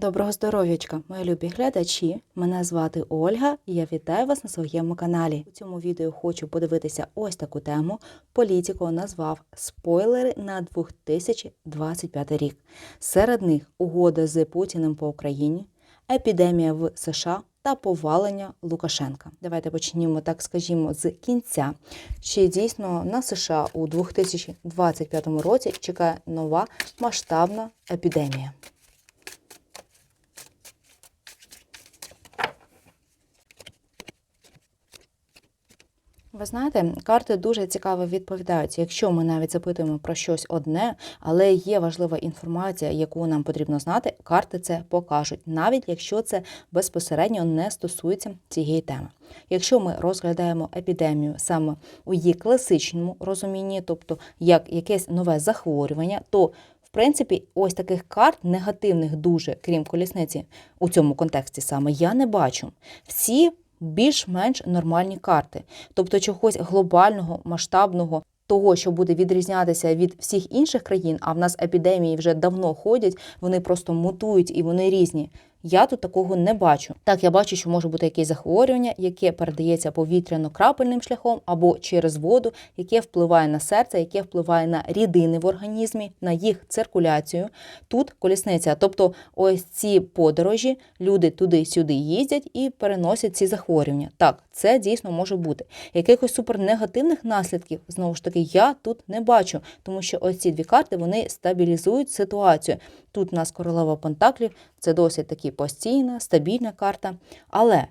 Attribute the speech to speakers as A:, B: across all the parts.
A: Доброго здоров'ячка, мої любі глядачі. Мене звати Ольга і я вітаю вас на своєму каналі. У цьому відео хочу подивитися ось таку тему. Політико назвав спойлери на 2025 рік. Серед них угода з Путіним по Україні, епідемія в США та повалення Лукашенка. Давайте почнімо, так скажімо, з кінця. Чи дійсно на США у 2025 році чекає нова масштабна епідемія? Ви знаєте, карти дуже цікаво відповідають. Якщо ми навіть запитуємо про щось одне, але є важлива інформація, яку нам потрібно знати, карти це покажуть, навіть якщо це безпосередньо не стосується цієї теми. Якщо ми розглядаємо епідемію саме у її класичному розумінні, тобто як якесь нове захворювання, то в принципі, ось таких карт негативних дуже, крім колісниці, у цьому контексті саме я не бачу. Всі більш-менш нормальні карти, тобто чогось глобального, масштабного. Того, що буде відрізнятися від всіх інших країн, а в нас епідемії вже давно ходять, вони просто мутують і вони різні. Я тут такого не бачу. Так, я бачу, що може бути якесь захворювання, яке передається повітряно-крапельним шляхом або через воду, яке впливає на серце, яке впливає на рідини в організмі, на їх циркуляцію. Тут колісниця. Тобто, ось ці подорожі, люди туди-сюди їздять і переносять ці захворювання. Так, це дійсно може бути. Якихось супернегативних наслідків, знову ж таки, я тут не бачу, тому що ось ці дві карти вони стабілізують ситуацію. Тут у нас королева Пентаклів, це досить таки постійна, стабільна карта. Але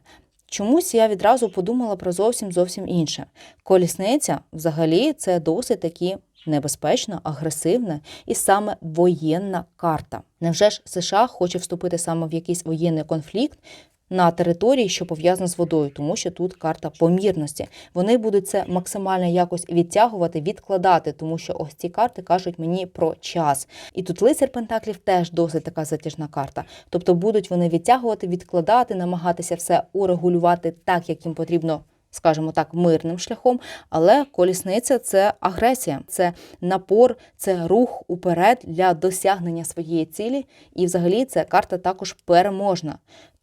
A: чомусь я відразу подумала про зовсім зовсім інше. Колісниця, взагалі, це досить таки небезпечна, агресивна і саме воєнна карта. Невже ж США хоче вступити саме в якийсь воєнний конфлікт? На території, що пов'язана з водою, тому що тут карта помірності. Вони будуть це максимально якось відтягувати, відкладати, тому що ось ці карти кажуть мені про час. І тут лицар Пентаклів теж досить така затяжна карта. Тобто будуть вони відтягувати, відкладати, намагатися все урегулювати так, як їм потрібно. Скажімо так, мирним шляхом, але колісниця це агресія, це напор, це рух уперед для досягнення своєї цілі, і взагалі це карта також переможна.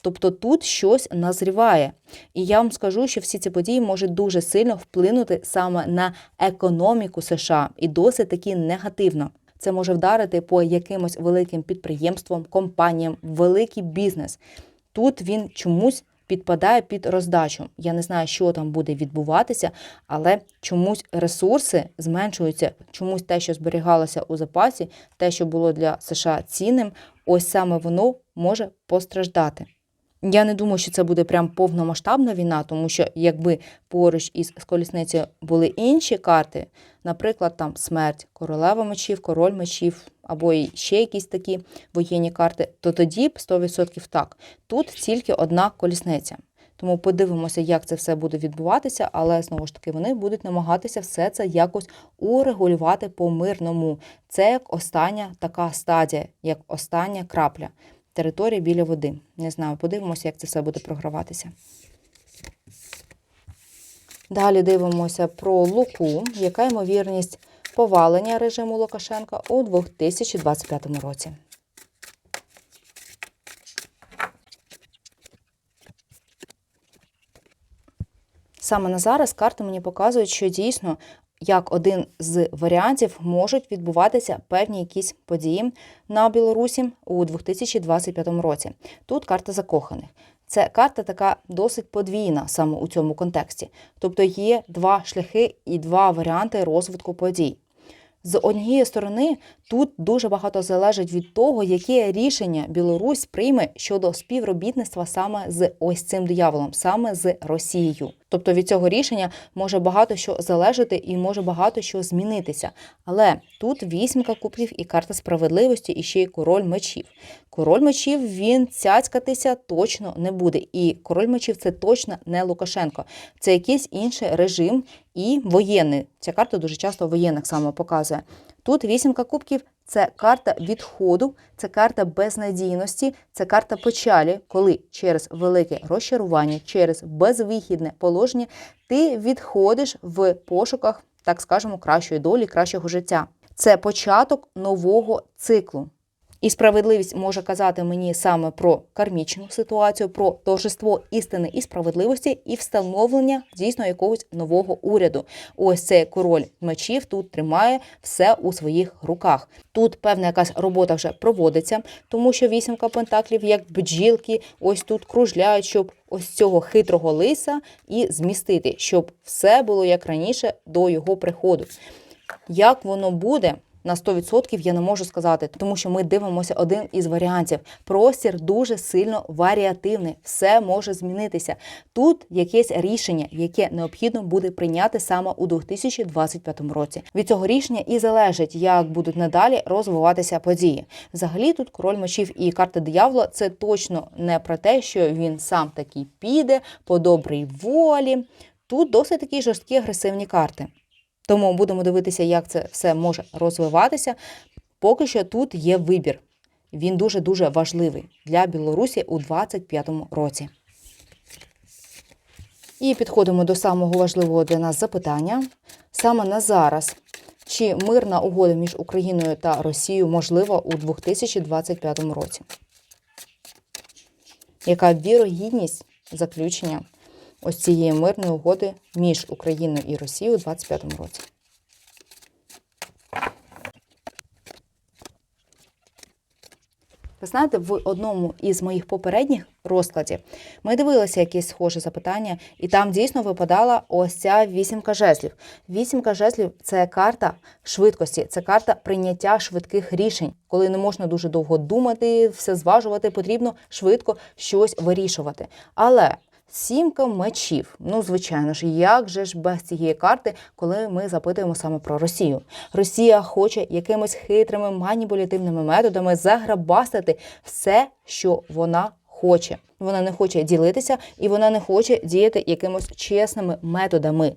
A: Тобто тут щось назріває. І я вам скажу, що всі ці події можуть дуже сильно вплинути саме на економіку США і досить таки негативно. Це може вдарити по якимось великим підприємствам, компаніям, великий бізнес. Тут він чомусь підпадає під роздачу. Я не знаю, що там буде відбуватися, але чомусь ресурси зменшуються, чомусь те, що зберігалося у запасі, те, що було для США цінним, ось саме воно може постраждати. Я не думаю, що це буде прям повномасштабна війна, тому що якби поруч із колісницею були інші карти, наприклад, там смерть, королева мечів, король мечів, або ще якісь такі воєнні карти, то тоді б 100% так. Тут тільки одна колісниця. Тому подивимося, як це все буде відбуватися, але знову ж таки вони будуть намагатися все це якось урегулювати по мирному. Це як остання така стадія, як остання крапля території біля води. Не знаю, подивимося, як це все буде програватися. Далі дивимося про Луку, яка ймовірність повалення режиму Лукашенка у 2025 році. Саме на зараз карти мені показують, що дійсно як один з варіантів можуть відбуватися певні якісь події на Білорусі у 2025 році. Тут карта закоханих. Це карта така досить подвійна саме у цьому контексті. Тобто є два шляхи і два варіанти розвитку подій. З однієї сторони, тут дуже багато залежить від того, яке рішення Білорусь прийме щодо співробітництва саме з ось цим дияволом, саме з Росією. Тобто від цього рішення може багато що залежати і може багато що змінитися. Але тут вісімка кубків і карта справедливості, і ще й король мечів. Король мечів він цяцькатися точно не буде. І король мечів це точно не Лукашенко. Це якийсь інший режим і воєнний. Ця карта дуже часто воєнних саме показує. Тут вісімка кубків це карта відходу, це карта безнадійності, це карта печалі, коли через велике розчарування, через безвихідне положення ти відходиш в пошуках, так скажемо, кращої долі, кращого життя. Це початок нового циклу. І справедливість може казати мені саме про кармічну ситуацію, про торжество істини і справедливості, і встановлення дійсно якогось нового уряду. Ось цей король мечів тут тримає все у своїх руках. Тут певна якась робота вже проводиться, тому що вісімка пентаклів, як бджілки, ось тут кружляють, щоб ось цього хитрого лиса і змістити, щоб все було як раніше до його приходу. Як воно буде? На 100% я не можу сказати, тому що ми дивимося один із варіантів. Простір дуже сильно варіативний, все може змінитися. Тут якесь рішення, яке необхідно буде прийняти саме у 2025 році. Від цього рішення і залежить, як будуть надалі розвиватися події. Взагалі, тут король мечів і карта диявола це точно не про те, що він сам такий піде по добрій волі. Тут досить такі жорсткі агресивні карти. Тому будемо дивитися, як це все може розвиватися. Поки що тут є вибір. Він дуже дуже важливий для Білорусі у 2025 році. І підходимо до самого важливого для нас запитання. Саме на зараз. Чи мирна угода між Україною та Росією можлива у 2025 році? Яка вірогідність заключення ось цієї мирної угоди між Україною і Росією у 2025 році? Ви знаєте, в одному із моїх попередніх розкладів ми дивилися якесь схоже запитання, і там дійсно випадала ось ця вісімка жезлів. Вісімка жезлів це карта швидкості, це карта прийняття швидких рішень, коли не можна дуже довго думати, все зважувати, потрібно швидко щось вирішувати. Але Сімка мечів. Ну, звичайно ж, як же ж без цієї карти, коли ми запитуємо саме про Росію? Росія хоче якимись хитрими маніпулятивними методами заграбастити все, що вона хоче. Вона не хоче ділитися і вона не хоче діяти якимось чесними методами.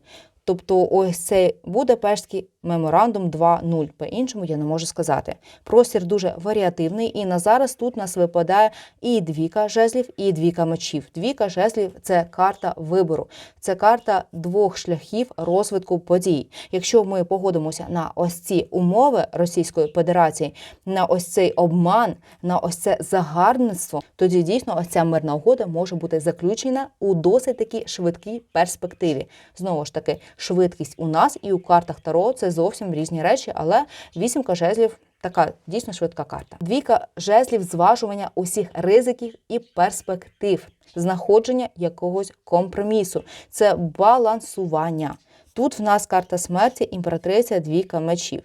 A: Тобто, ось цей Будапештський меморандум 2.0, по-іншому я не можу сказати. Простір дуже варіативний, і на зараз тут нас випадає і двіка жезлів, і двіка мечів. Двіка жезлів це карта вибору, це карта двох шляхів розвитку подій. Якщо ми погодимося на ось ці умови Російської Федерації, на ось цей обман, на ось це загарбництво, тоді дійсно ось ця мирна угода може бути заключена у досить такі швидкій перспективі. Знову ж таки, швидкість у нас і у картах Таро це зовсім різні речі, але вісімка жезлів. Така дійсно швидка карта. Двійка жезлів зважування усіх ризиків і перспектив, знаходження якогось компромісу. Це балансування. Тут в нас карта смерті, імператриця, двійка мечів.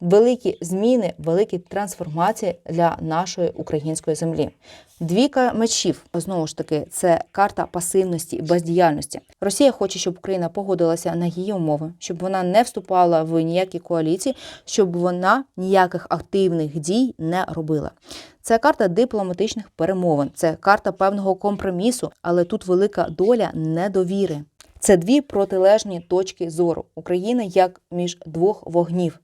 A: Великі зміни, великі трансформації для нашої української землі. Двіка мечів знову ж таки це карта пасивності і бездіяльності. Росія хоче, щоб Україна погодилася на її умови, щоб вона не вступала в ніякі коаліції, щоб вона ніяких активних дій не робила. Це карта дипломатичних перемовин, це карта певного компромісу, але тут велика доля недовіри. Це дві протилежні точки зору України як між двох вогнів.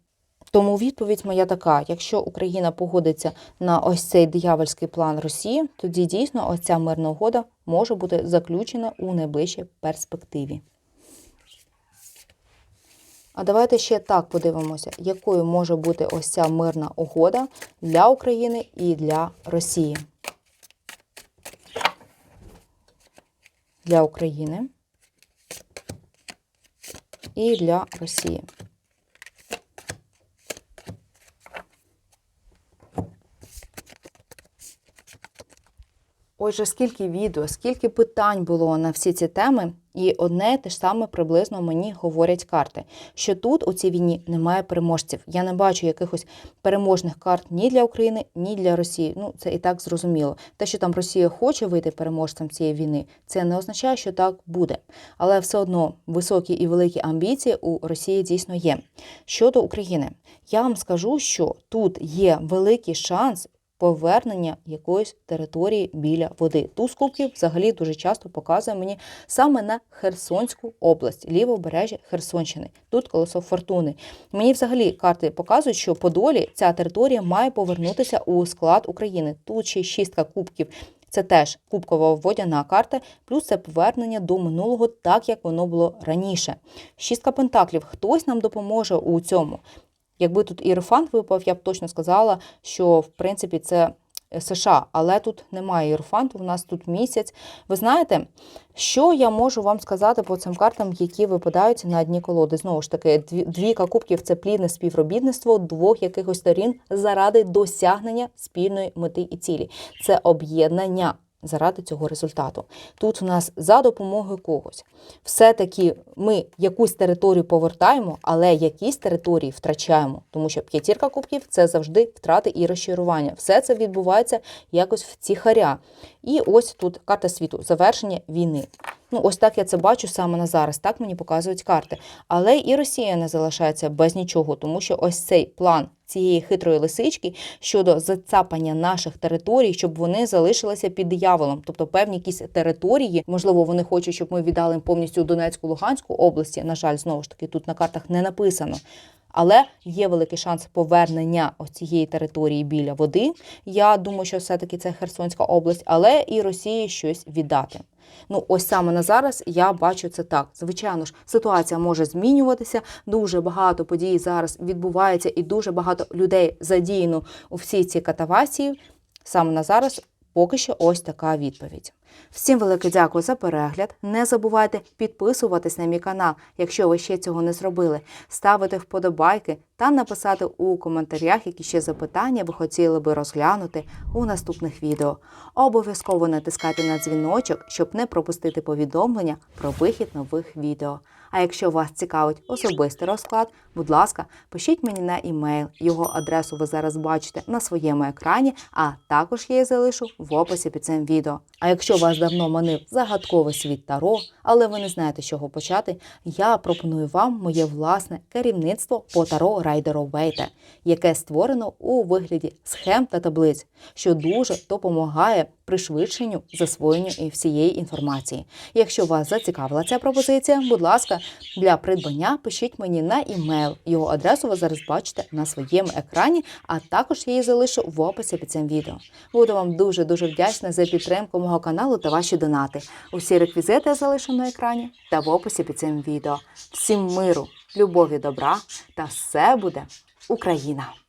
A: Тому відповідь моя така: якщо Україна погодиться на ось цей диявольський план Росії, тоді дійсно ось ця мирна угода може бути заключена у найближчій перспективі. А давайте ще так подивимося, якою може бути ось ця мирна угода для України і для Росії. Для України і для Росії. Отже, скільки відео, скільки питань було на всі ці теми, і одне те ж саме приблизно мені говорять карти, що тут у цій війні немає переможців. Я не бачу якихось переможних карт ні для України, ні для Росії. Ну це і так зрозуміло. Те, що там Росія хоче вийти переможцем цієї війни, це не означає, що так буде. Але все одно високі і великі амбіції у Росії дійсно є. Щодо України, я вам скажу, що тут є великий шанс повернення якоїсь території біля води. Туз кубків взагалі дуже часто показує мені саме на Херсонську область, лівобережжя Херсонщини. Тут колесо фортуни. Мені взагалі карти показують, що по долі ця територія має повернутися у склад України. Тут ще шістка кубків. Це теж кубкова водяна карта, плюс це повернення до минулого, так як воно було раніше. Шістка пентаклів. Хтось нам допоможе у цьому. Якби тут іерофант випав, я б точно сказала, що в принципі це США, але тут немає іерофанту, у нас тут місяць. Ви знаєте, що я можу вам сказати по цим картам, які випадають на дні колоди? Знову ж таки, дві, кубків це плідне співробітництво двох якихось сторін заради досягнення спільної мети і цілі. Це об'єднання заради цього результату. Тут у нас за допомогою когось. Все-таки ми якусь територію повертаємо, але якісь території втрачаємо, тому що п'ятірка кубків це завжди втрати і розчарування. Все це відбувається якось в ціхаря. І ось тут карта світу завершення війни. Ну, ось так я це бачу саме на зараз. Так мені показують карти. Але і Росія не залишається без нічого, тому що ось цей план цієї хитрої лисички щодо зацапання наших територій, щоб вони залишилися під дияволом. Тобто певні якісь території, можливо, вони хочуть, щоб ми віддали повністю Донецьку, Луганську області. На жаль, знову ж таки, тут на картах не написано. Але є великий шанс повернення ось цієї території біля води. Я думаю, що все-таки це Херсонська область, але і Росії щось віддати. Ну, ось саме на зараз я бачу це так. Звичайно ж, ситуація може змінюватися. Дуже багато подій зараз відбувається, і дуже багато людей задіяно у всі ці катавасії. Саме на зараз поки що ось така відповідь. Всім велике дякую за перегляд. Не забувайте підписуватись на мій канал, якщо ви ще цього не зробили, ставити вподобайки та написати у коментарях, які ще запитання ви хотіли би розглянути у наступних відео. Обов'язково натискайте на дзвіночок, щоб не пропустити повідомлення про вихід нових відео. А якщо вас цікавить особистий розклад, будь ласка, пишіть мені на імейл. Його адресу ви зараз бачите на своєму екрані, а також я її залишу в описі під цим відео. А якщо вас давно манив загадковий світ Таро, але ви не знаєте, з чого почати, я пропоную вам моє власне керівництво по Таро Райдеру Вейте, яке створено у вигляді схем та таблиць, що дуже допомагає пришвидшенню засвоєнню всієї інформації. Якщо вас зацікавила ця пропозиція, будь ласка, для придбання пишіть мені на імейл. Його адресу ви зараз бачите на своєму екрані, а також я її залишу в описі під цим відео. Буду вам дуже дуже вдячна за підтримку мого каналу та ваші донати. Усі реквізити я залишу на екрані та в описі під цим відео. Всім миру, любові, добра та все буде Україна!